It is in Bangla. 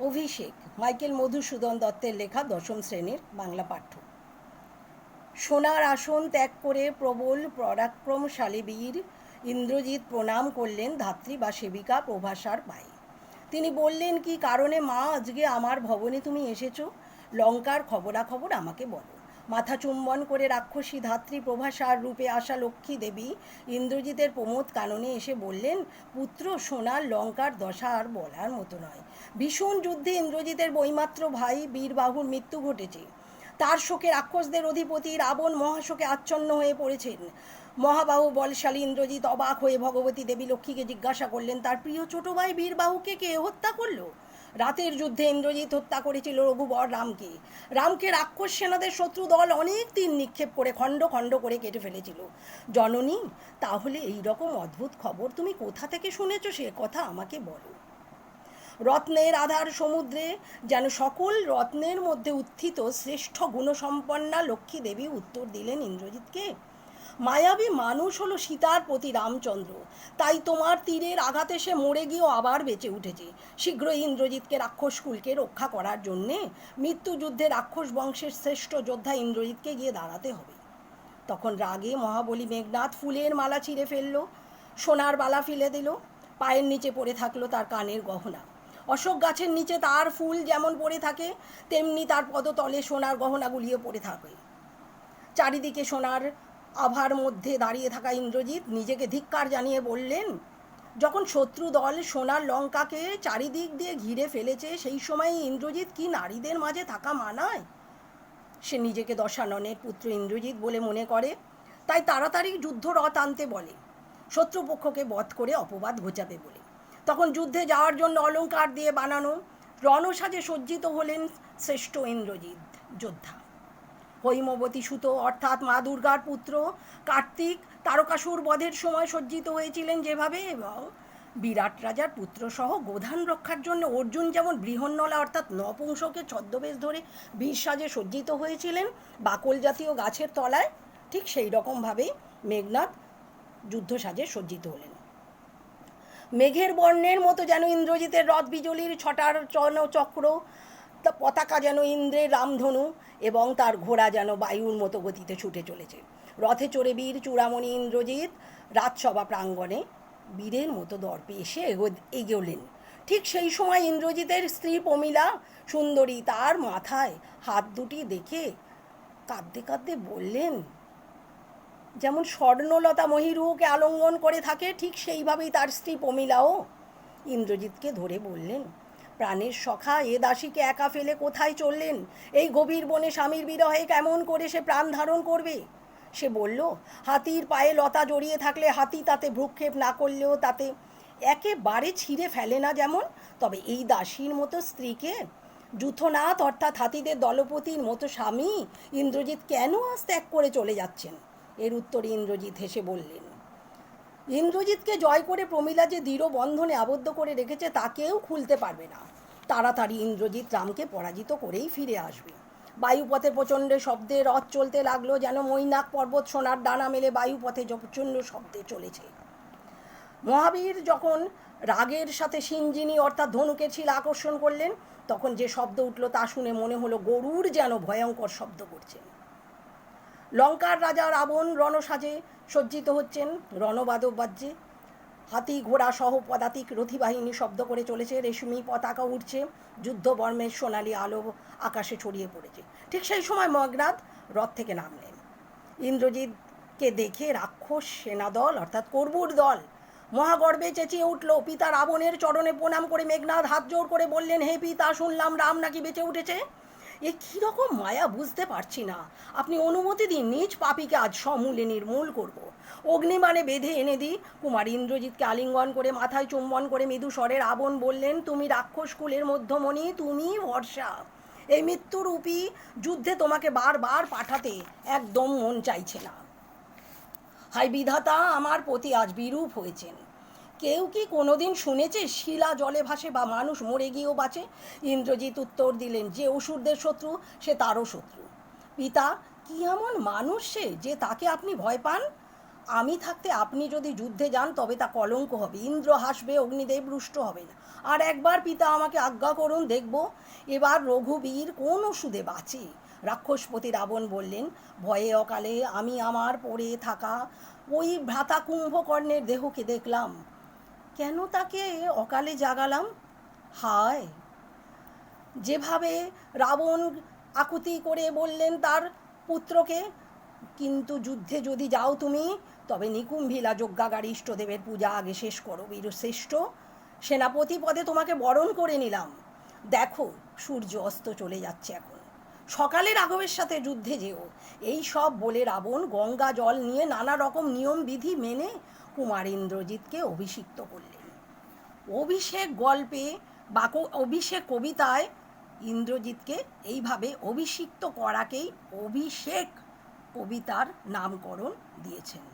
অভিষেক মাইকেল মধুসূদন দত্তের লেখা দশম শ্রেণির বাংলা পাঠ্য। সোনার আসন ত্যাগ করে প্রবল পরাক্রমশালী বীর ইন্দ্রজিৎ প্রণাম করলেন ধাত্রী বা সেবিকা প্রভাসার পায়ে। তিনি বললেন, কি কারণে মা আজকে আমার ভবনে তুমি এসেছ? লঙ্কার খবরাখবর আমাকে বলো। মাথা চুম্বন করে রাক্ষসী ধাত্রী প্রভাসার রূপে আসা লক্ষ্মী দেবী ইন্দ্রজিতের প্রমোদ কাননে এসে বললেন, পুত্র সোনার লঙ্কার দশা আর বলার মতো নয়। ভীষণ যুদ্ধে ইন্দ্রজিতের বৈমাত্র ভাই বীরবাহুর মৃত্যু ঘটেছে। তার শোকে রাক্ষসদের অধিপতি রাবণ মহাশোকে আচ্ছন্ন হয়ে পড়েছেন। মহাবাহু বলশালী ইন্দ্রজিৎ অবাক হয়ে ভগবতী দেবী লক্ষ্মীকে জিজ্ঞাসা করলেন, তার প্রিয় ছোট ভাই বীরবাহুকে কে হত্যা করল? রাতের যুদ্ধে ইন্দ্রজিৎ হত্যা করেছিল রঘুবর রামকে। রামকে রাক্ষস সেনাদের শত্রু দল অনেক তীর নিক্ষেপ করে খণ্ড খণ্ড করে কেটে ফেলেছিল। জননী, তাহলে এই রকম অদ্ভুত খবর তুমি কোথা থেকে শুনেছো? সে কথা আমাকে বলো। রত্নের আধার সমুদ্রে যেন সকল রত্নের মধ্যে উত্থিত শ্রেষ্ঠ গুণসম্পন্না লক্ষ্মী দেবী উত্তর দিলেন ইন্দ্রজিৎকে। মায়াবী মানুষ হলো সীতার প্রতি রামচন্দ্র। তাই তোমার তীরের আঘাতে সে মরে গিয়েও আবার বেঁচে উঠেছে। শীঘ্রই ইন্দ্রজিৎকে রাক্ষসকুলকে রক্ষা করার জন্যে মৃত্যুযুদ্ধে রাক্ষস বংশের শ্রেষ্ঠ যোদ্ধা ইন্দ্রজিৎকে গিয়ে দাঁড়াতে হবে। তখন রাগে মহাবলী মেঘনাথ ফুলের মালা ছিঁড়ে ফেলল, সোনার বালা ফেলে দিল, পায়ের নিচে পড়ে থাকল তার কানের গহনা। অশোক গাছের নিচে তার ফুল যেমন পড়ে থাকে, তেমনি তার পদতলে সোনার গহনা গুলিয়ে পড়ে থাকে চারিদিকে সোনার আভার মধ্যে দাঁড়িয়ে থাকা ইন্দ্রজিৎ নিজেকে ধিক্কার জানিয়ে বললেন, যখন শত্রু দল সোনার লঙ্কাকে চারিদিক দিয়ে ঘিরে ফেলেছে, সেই সময় ইন্দ্রজিৎ কি নারীদের মাঝে থাকা মানায়? সে নিজেকে দশাননের পুত্র ইন্দ্রজিৎ বলে মনে করে, তাই তাড়াতাড়ি যুদ্ধ রথ আনতে বলে, শত্রুপক্ষকে বধ করে অপবাদ ঘোচাবে বলে। তখন যুদ্ধে যাওয়ার জন্য অলংকার দিয়ে বানানো রণসাজে সজ্জিত হলেন শ্রেষ্ঠ ইন্দ্রজিৎ, যোদ্ধা। হৈমবতী সুত, অর্থাৎ মা দুর্গার পুত্র কার্তিক তারকাসুর বধের সময় সজ্জিত হয়েছিলেন যেভাবে এবং বিরাট রাজার পুত্র সহ গোধান রক্ষার জন্য অর্জুন যেমন বৃহন্নলা, অর্থাৎ নপুংসকে ছদ্মবেশ ধরে বীর সাজে সজ্জিত হয়েছিলেন বাকল জাতীয় গাছের তলায়, ঠিক সেই রকমভাবেই মেঘনাথ যুদ্ধ সাজে সজ্জিত হলেন। মেঘের বর্ণের মতো যেন ইন্দ্রজিতের রথ, বিজলির ছটার চন চক্র তা পতাকা যেন ইন্দ্রের রামধনু এবং তার ঘোড়া যেন বায়ুর মতো গতিতে ছুটে চলেছে। রথে চড়ে বীর চূড়ামণি ইন্দ্রজিৎ রাজসভা প্রাঙ্গণে বীরের মতো দর্পে এসে এগোলেন। ঠিক সেই সময় ইন্দ্রজিতের স্ত্রী প্রমিলা সুন্দরী তার মাথায় হাত দুটি দেখে কাঁদতে কাঁদতে বললেন, যেমন স্বর্ণলতা মহিরুকে আলঙ্গন করে থাকে, ঠিক সেইভাবেই তার স্ত্রী প্রমিলাও। ইন্দ্রজিৎকে ধরে বললেন প্রাণের সখা, এ দাসীকে একা ফেলে কোথায় চললেন? এই গভীর বনে স্বামীর বিরহে কেমন করে সে প্রাণ ধারণ করবে? সে বলল, হাতির পায়ে লতা জড়িয়ে থাকলে হাতি তাতে ভ্রুক্ষেপ না করলেও তাতে একেবারে ছিঁড়ে ফেলে না যেমন? তবে এই দাসীর মতো স্ত্রীকে? যুথনাথ অর্থাৎ হাতিদের দলপতির মতো স্বামী? ইন্দ্রজিৎ কেন আজ ত্যাগ করে চলে যাচ্ছেন? এর উত্তরে ইন্দ্রজিৎ হেসে বললেন ইন্দ্রজিৎকে জয় করে প্রমিলা যে দৃঢ় বন্ধনে আবদ্ধ করে রেখেছে তাকেও খুলতে পারবে না। তাড়াতাড়ি ইন্দ্রজিৎ রামকে পরাজিত করেই ফিরে আসবে। বায়ুপথে প্রচণ্ড শব্দে রথ চলতে লাগল যেন মৈনাক পর্বত সোনার ডানা মেলে বায়ুপথে প্রচণ্ড শব্দে চলেছে। মহাবীর যখন রাগের সাথে সিঞ্জিনী অর্থাৎ ধনুকের ছিল আকর্ষণ করলেন, তখন যে শব্দ উঠল তা শুনে মনে হলো গরুর যেন ভয়ঙ্কর শব্দ করছেন লঙ্কার রাজা রাবণ রণসাজে সজ্জিত হচ্ছেন রণবাদক বাজ্যে। হাতি ঘোড়া সহ পদাতিক রথী বাহিনী শব্দ করে চলেছে, রেশমি পতাকা উঠছে যুদ্ধ বর্মের সোনালি আলো আকাশে ছড়িয়ে পড়েছে। ঠিক সেই সময় মগনাথ রথ থেকে নামলেন। ইন্দ্রজিৎকে দেখে রাক্ষস সেনাদল অর্থাৎ কর্বুর দল মহাগর্বে চেঁচিয়ে উঠল। পিতা রাবণের চরণে প্রণাম করে মেঘনাথ হাত জোর করে বললেন, হে পিতা, শুনলাম রাম নাকি বেঁচে উঠেছে? এ কীরকম মায়া বুঝতে পারছি না। আপনি অনুমতি দিন, নিজ পাপিকে আজ সমূলে নির্মূল করব। অগ্নিমানে বেঁধে এনে দিই। কুমার ইন্দ্রজিৎকে আলিঙ্গন করে, মাথায় চুম্বন করে মৃদু স্বরের আবন বললেন, তুমি রাক্ষস কুলের মধ্যমণি, তুমি ভরসা। এই মৃত্যুরূপী যুদ্ধে তোমাকে বারবার পাঠাতে একদম মন চাইছে না। হাই বিধাতা, আমার প্রতি আজ বিরূপ হয়েছেন। কেউ কি কোনোদিন শুনেছে শিলা জলে ভাসে বা মানুষ মরে গিয়েও বাঁচে? ইন্দ্রজিৎ উত্তর দিলেন, যে অসুরদের শত্রু, সে তারও শত্রু। পিতা, কি এমন মানুষ সে যে তাকে আপনি ভয় পান? আমি থাকতে আপনি যদি যুদ্ধে যান, তবে তা কলঙ্ক হবে। ইন্দ্র হাসবে, অগ্নিদেব রুষ্ট হবে না। আর একবার পিতা আমাকে আজ্ঞা করুন, দেখব এবার রঘুবীর কোন ওষুধে বাঁচে। রাক্ষসপতি রাবণ বললেন, ভয়ে অকালে আমি আমার পড়ে থাকা ওই ভ্রাতা কুম্ভকর্ণের দেহকে দেখলাম। কেন তাকে অকালে জাগালাম? হায়! যেভাবে রাবণ আকুতি করে বললেন তার পুত্রকে, কিন্তু যুদ্ধে যদি যাও তুমি, তবে নিকুম্ভিলা যজ্ঞাগার ইষ্টদেবের পূজা আগে শেষ করো, বীরশ্রেষ্ঠ। সেনাপতি পদে তোমাকে বরণ করে নিলাম। দেখো, সূর্য অস্ত চলে যাচ্ছে এখন। সকালে রাঘবের সাথে যুদ্ধে যেও। এই সব বলে রাবণ গঙ্গা জল নিয়ে নানা রকম নিয়ম বিধি মেনে কুমার ইন্দ্রজিৎকে অভিষিক্ত করলেন। অভিষেক গল্পে বা অভিষেক কবিতায় ইন্দ্রজিৎকে এইভাবে অভিষিক্ত করাকেই অভিষেক কবিতার নামকরণ দিয়েছেন।